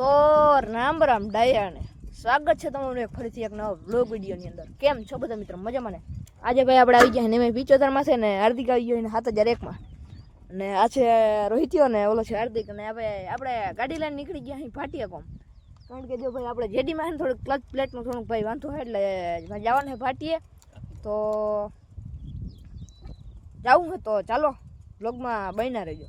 તો રામ રામ ડાયાને સ્વાગત છે તમારું એક ફરીથી એક નવા બ્લોગ વિડીયોની અંદર કેમ છો બધા મિત્રો મજા મને આજે ભાઈ આપણે આવી ગયા ને મેં પિચોતરમાં છે ને હાર્દિક આવી ગયો સાત હજાર એકમાં અને આ છે રોહિત્યો ને ઓલો છે હાર્દિક અને હવે આપણે ગાડી લઈને નીકળી ગયા અહીં ફાટીએ કોમ કારણ કે જો ભાઈ આપણે જેડીમાં છે ને થોડુંક ક્લચ પ્લેટનું થોડુંક ભાઈ વાંધો હોય એટલે જવાનું છે ભાટીએ તો જવું છે તો ચાલો બ્લોગમાં બન્યા રહેજો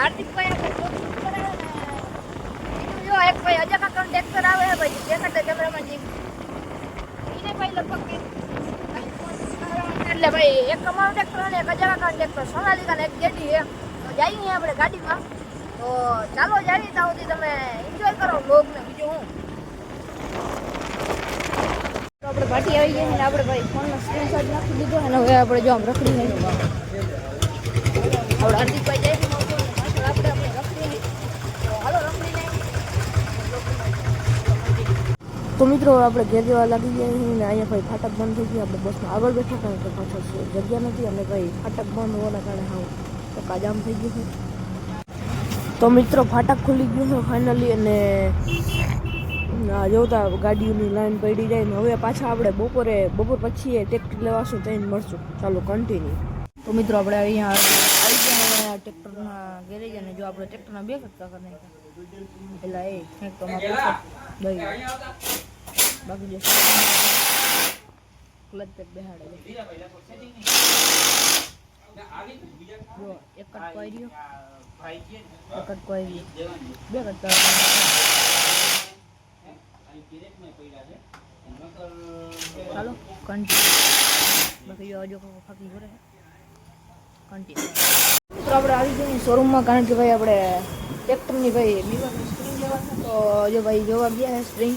હાર્દિકભાઈ આપણે એક ભાઈ અજય કાકા ટ્રેક્ટર આવે છે ભાઈ દેખાડે કેમેરામાં એને ભાઈ લગભગ એટલે ભાઈ એક અમારું ટ્રેક્ટર અને એક અજય કાકા ટ્રેક્ટર સોનાલિકા ને એક જેટી છે તો જઈએ આપણે ગાડીમાં તો ચાલો જાવી ત્યાં સુધી તમે એન્જોય કરો બ્લોગ ને બીજું હું આપણે ભાટી આવી ગયા અને આપણે ભાઈ ફોનનો સ્ક્રીનશોટ નાખી દીધો અને હવે આપણે જો આમ રખડી નહીં આપણે હાર્દિકભાઈ તો મિત્રો આપણે ઘેર જવા લાગી ગયા ને અહીંયા ભાઈ ફાટક બંધ થઈ ગયા આપણે બસમાં આગળ બેઠા કારણ કે પાછળ જગ્યા નથી અને કંઈ ફાટક બંધ હોવાના કારણે હા તો કાજામ થઈ ગયું છે તો મિત્રો ફાટક ખુલી ગયું છે ફાઇનલી અને જોતા ગાડીઓની લાઈન પડી જાય ને હવે પાછા આપણે બપોરે બપોર પછી એ ટેક્ટર લેવાશું ત્યાં મળશું ચાલો કન્ટિન્યુ તો મિત્રો આપણે અહીંયા આવી ગયા ટ્રેક્ટરના ગેરેજ અને જો આપણે ટેક્ટરના બે ખટકા કરી નાખ્યા પેલા એ કંઈક તમારે દઈ બાકી ક્લચ પર બેહાડે જો એક કટ કોઈ રહ્યો એક કટ કોઈ રહ્યો બે કટ ચાલો કન્ટિન્યુ બાકી જો હજુ ફાકી કરે કન્ટિન્યુ મિત્રો આપણે આવી જઈએ શોરૂમમાં કારણ કે ભાઈ આપણે ટ્રેક્ટરની ભાઈ લીવર સ્પ્રિંગ લેવાનું તો જો ભાઈ જોવા ગયા છે સ્પ્રિંગ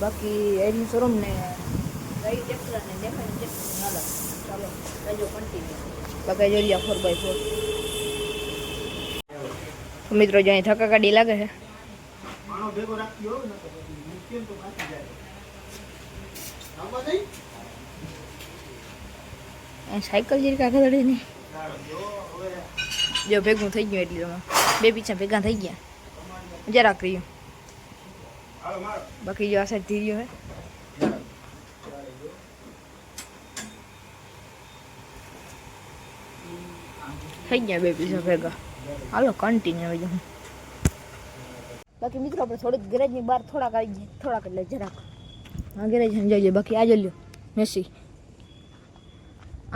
બાકી એની શોરૂમને ને ટ્રેક્ટર અને દેખાય ટ્રેક્ટર અલગ મિત્રો જો અહીં થકા કાઢી લાગે છે ભેગો સાયકલ જેવી કાકા લડી નહીં જો ભેગું થઈ ગયું એટલે બે પીછા ભેગા થઈ ગયા જરાક રહ્યું બાકી જો આ સાઈડ થઈ ગયો હે થઈ ગયા બે પીસો ભેગા હાલો કન્ટિન્યુ આવી જાઉં બાકી મિત્રો આપણે થોડીક ગેરેજની બહાર થોડાક આવી જઈએ થોડાક એટલે જરાક હા ગેરેજ સમજાવી જઈએ બાકી આજે લ્યો મેસી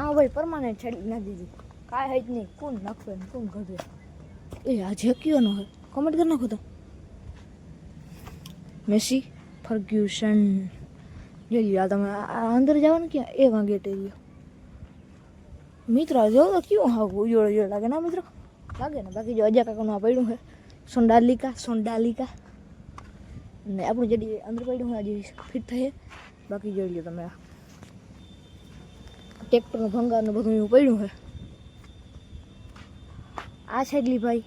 આ ભાઈ પરમાનન્ટ છડી ના દીધી કાંઈ હજ નહીં કોણ નાખવે કોણ ઘડવે એ આ જે કયો નો હોય કમેન્ટ કરી નાખો તો मेसी फर्ग्यूसन ये लिया था अंदर जाओ ना क्या एक वहाँ गेट है मित्र आ जाओ तो क्यों हाँ वो जोड़ जोड़ लगे ना मित्र लगे ना बाकी जो अजा का वहाँ पैडू है सोंडाली का सोंडाली का नहीं अपने जड़ी अंदर पैडू है आज फिट थे बाकी जोड़ लिया मैं ट्रैक्टर में भंगा ने बहुत यूँ पैडू है आ साइड ली भाई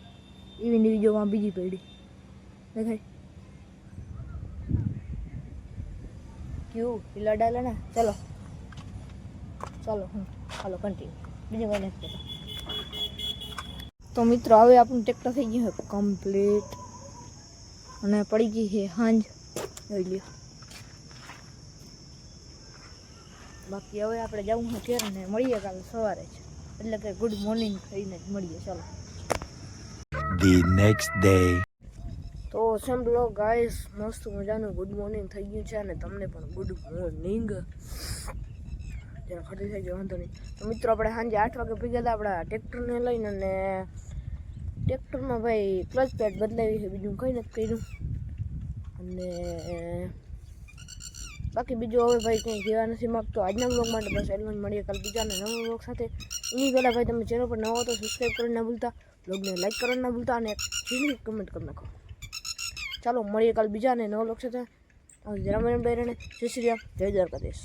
इवन जो वहाँ बीजी पैडी देखा ક્યુ એ લડાયેલા ને ચલો ચલો હું ચાલો કન્ટિન્યુ બીજું કંઈ નથી તો મિત્રો હવે આપણું ટ્રેક્ટર થઈ ગયું છે કમ્પ્લીટ અને પડી ગઈ છે હાંજ જોઈ લ્યો બાકી હવે આપણે જવું છે ઘેર ને મળીએ કાલે સવારે જ એટલે કે ગુડ મોર્નિંગ થઈને જ મળીએ ચાલો The next day ઓ સબ લોગ ગાઈસ મોસ્ટ મજાનો ગુડ મોર્નિંગ થઈ ગયું છે અને તમને પણ ગુડ મોર્નિંગ દેખાઈ થઈ ગયું અંતર નહીં તો મિત્રો આપણે હાંજે 8 વાગે ભેગા આપડા ટ્રેક્ટર ને લઈને અને ટ્રેક્ટર માં ભાઈ ક્લચ પેડ બદલાવી છે બીજું કઈ નક કર્યું અને બાકી બીજું હવે ભાઈ કઈ જોવા નથી માંગતો આજનો વ્લોગ માટે બસ એન્જોય મડિયે કાલે બીજા ને નવો વ્લોગ સાથે ઈ વેલા ભાઈ તમે ચેનલ પર નવો તો સબસ્ક્રાઇબ કર ના ભૂલતા વ્લોગ ને લાઈક કર ના ભૂલતા અને ટીની કમેન્ટ કર નાખો ચાલો મળીએ કાલ બીજાને નવ લક્ષ્ય થાય રામાયણ ડાયરાને જય શ્રી રામ જય દ્વારકાધીશ